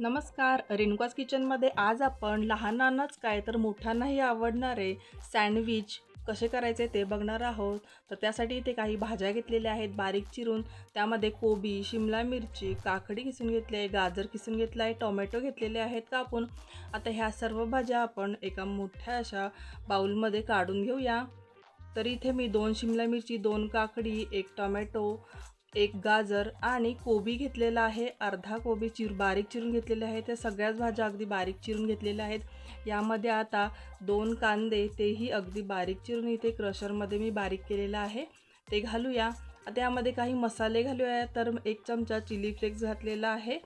नमस्कार. रेणुकास किचनमध्ये आज आपण लहानांनाच काय तर मोठ्यांनाही आवडणारे सँडविच कसे करायचे ते बघणार आहोत. तर त्यासाठी इथे काही भाज्या घेतलेल्या आहेत बारीक चिरून. त्यामध्ये कोबी शिमला मिरची काकडी किसून घेतली आहे गाजर किसून घेतला आहे टोमॅटो घेतलेले आहेत कापून आता ह्या सर्व भाज्या आपण एका मोठ्या अशा बाऊलमध्ये काढून घेऊया. तर इथे मी दोन शिमला मिरची दोन काकडी एक टोमॅटो एक गाजर आणि कोबी घेतलेला आहे. अर्धा कोबी चिर बारीक चिरून घेतलेले आहे त्या सगळ्याच भाज्या अगदी बारीक चिरून घेतलेल्या आहेत. यामध्ये आता दोन कांदे तेही अगदी बारीक चिरून इथे क्रशरमध्ये मी बारीक केलेलं आहे. ते घालूया. त्यामध्ये काही मसाले घालूया. तर एक चमचा चिली फ्लेक्स घातलेला आहे.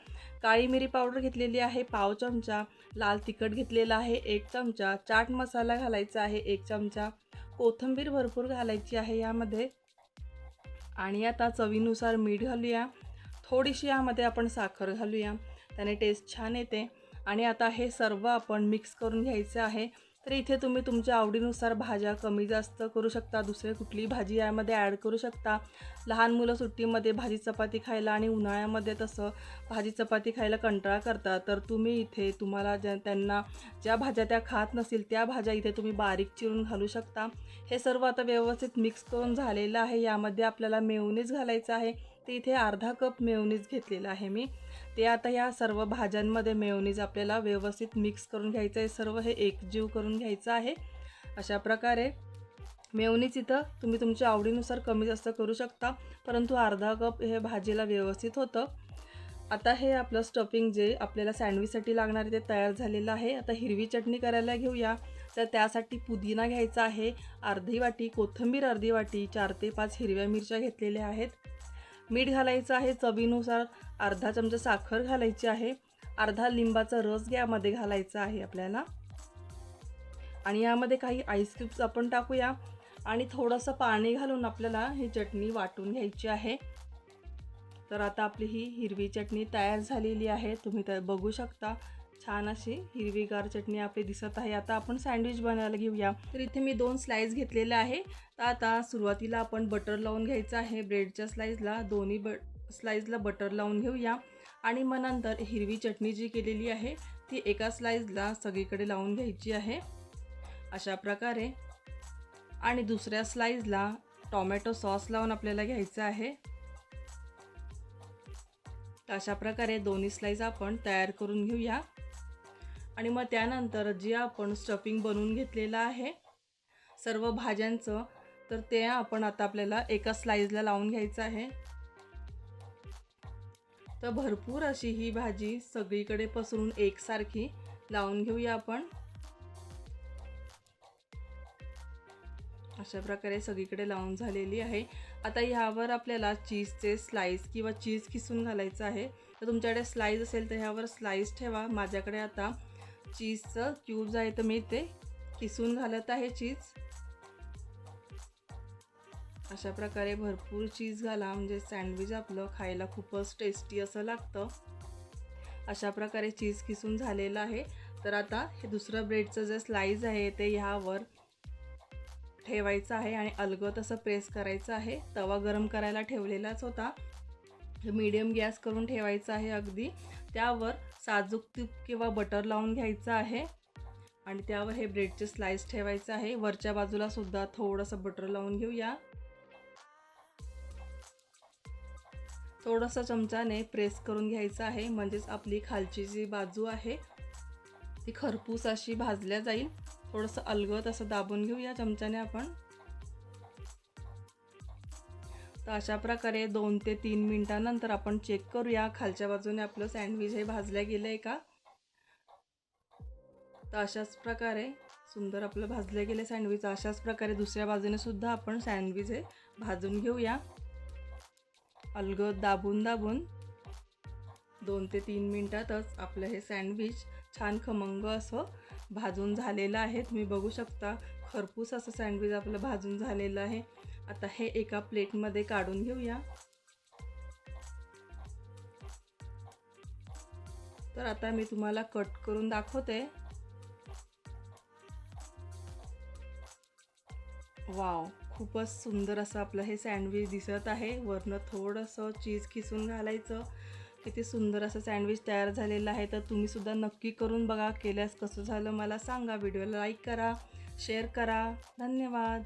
काळी मिरी पावडर घेतलेली आहे. पाव चमचा लाल तिखट घेतलेला आहे. एक चमचा चाट मसाला घालायचा आहे. एक चमचा कोथिंबीर भरपूर घालायची आहे यामध्ये. आणि आता चवीनुसार मीठ घालूया. थोडीशी यामध्ये आपण साखर घालूया. त्याने टेस्ट छान येते. आणि आता हे सर्व आपण मिक्स करून घ्यायचं आहे. तर इथे तुम्ही तुमच्या आवडीनुसार भाज्या कमी जास्त करू शकता दुसरी कुठली भाजी यामध्ये ॲड करू शकता. लहान मुलं सुट्टीमध्ये भाजी चपाती खायला आणि उन्हाळ्यामध्ये तसं भाजी चपाती खायला कंटाळा करता तर तुम्ही इथे तुम्हाला ज्या त्यांना ज्या भाज्या त्या खात नसतील त्या भाज्या इथे तुम्ही बारीक चिरून घालू शकता. हे सर्व आता व्यवस्थित मिक्स करून झालेलं आहे. यामध्ये आपल्याला मेवनीज घालायचं आहे. ते इथे अर्धा कप मेवनीज घेतलेला आहे मी. ते आता या सर्व भाज्यांमध्ये मेवनीज आपल्याला व्यवस्थित मिक्स करून घ्यायचं आहे. सर्व हे एकजीव करून घ्यायचं आहे. अशा प्रकारे मेयोनीज इथं तुम्ही तुमच्या आवडीनुसार कमी जास्त करू शकता. परंतु अर्धा कप हे भाजीला व्यवस्थित होतं. आता हे आपलं स्टफिंग जे आपल्याला सँडविचसाठी लागणार ते तयार झालेलं आहे. आता हिरवी चटणी करायला घेऊया. तर त्यासाठी पुदिना घ्यायचा आहे. अर्धी वाटी कोथिंबीर अर्धी वाटी चार ते पाच हिरव्या मिरच्या घेतलेल्या आहेत. मीठ घालायचं आहे चवीनुसार अर्धा चमचा साखर घालायची आहे अर्धा लिंबाचा रस यामध्ये घालायचा आहे आपल्याला. आणि यामध्ये काही आईस क्यूब्स आपण टाकूया. आणि थोडंसं पाणी घालून आपल्याला ही चटणी वाटून घ्यायची आहे. तर आता आपली ही हिरवी चटणी तयार झालेली आहे. तुम्ही तर बघू शकता. छान अशी हिरवीगार चटणी आपली दिसत आहे. आता आपण सँडविच बनायला घेऊया. तर इथे मी दोन स्लाईस घेतलेले आहे. तर आता सुरुवातीला आपण बटर लावून घ्यायचं आहे. ब्रेडच्या स्लाईसला दोन्ही ब स्लाईसला बटर लावून घेऊया. आणि मग नंतर हिरवी चटणी जी केलेली आहे ती एका स्लाईसला सगळीकडे लावून घ्यायची आहे. अशा प्रकारे. आणि दुसऱ्या स्लाईसला टॉमॅटो सॉस लावून आपल्याला घ्यायचं आहे. अशा प्रकारे दोन्ही स्लाईस आपण तयार करून घेऊया. आणि मग त्यानंतर जे आपण स्टफिंग बनवून घेतलेलं आहे सर्व भाज्यांचं तर ते आपण आता आपल्याला एका स्लाईजला लावून घ्यायचं आहे. तर भरपूर अशी ही भाजी सगळीकडे पसरून एकसारखी लावून घेऊया आपण. अशा प्रकारे सगळीकडे लावून झालेली आहे. आता ह्यावर आपल्याला चीजचे स्लाईस किंवा चीज किसून घालायचं आहे. तर तुमच्याकडे स्लाईज असेल तर ह्यावर स्लाईस ठेवा. माझ्याकडे आता चीजचं क्यूब्स आहे तर मी ते किसून घालत आहे चीज. अशा प्रकारे भरपूर चीज घाला म्हणजे सँडविच आपलं खायला खूपच टेस्टी असं लागतं. अशा प्रकारे चीज किसून झालेलं आहे. तर आता हे दुसरं ब्रेडचं जे स्लाईज आहे ते ह्यावर ठेवायचं आहे आणि अलगत असं प्रेस करायचं आहे. तवा गरम करायला ठेवलेलाच होता. मीडियम गॅस करून ठेवायचा आहे अगदी. त्यावर साजूक तूप किंवा बटर लावून घ्यायचं आहे. आणि त्यावर हे ब्रेडचे स्लाइस ठेवायचं आहे. वरच्या बाजूला सुद्धा थोडंसं बटर लावून घेऊया. थोडंसं चमचाने प्रेस करून घ्यायचं आहे. म्हणजेच आपली खालची जी बाजू आहे ती खरपूस अशी भाजल्या जाईल. थोडंसं अलगत असं दाबून घेऊया चमच्याने आपण. तर अशा प्रकारे दोन ते तीन मिनटानंतर आपण चेक करूया खालच्या बाजूने आपलं सँडविच हे भाजलं गेलं आहे का? तर अशाच प्रकारे सुंदर आपलं भाजले गेले सँडविच अशाच प्रकारे दुसऱ्या बाजूने सुद्धा आपण सँडविच हे भाजून घेऊया. अलगद दाबून दाबून दोन ते तीन मिनटातच आपलं हे सँडविच छान खमंग असं भाजून झालेलं आहे. तुम्ही बघू शकता खरपूस असं सँडविच आपलं भाजून झालेलं आहे. आता हे एका प्लेटमध्ये काढून घेऊया. तर आता मी तुम्हाला कट करून दाखवते. वाव खूपच सुंदर असं आपलं हे सँडविच दिसत आहे. वरनं थोडंसं चीज खिसून घालायचं. किती सुंदर असं सँडविच तयार झालेलं आहे. तर तुम्हीसुद्धा नक्की करून बघा केल्यास कसं झालं मला सांगा. व्हिडिओला लाईक करा शेअर करा. धन्यवाद.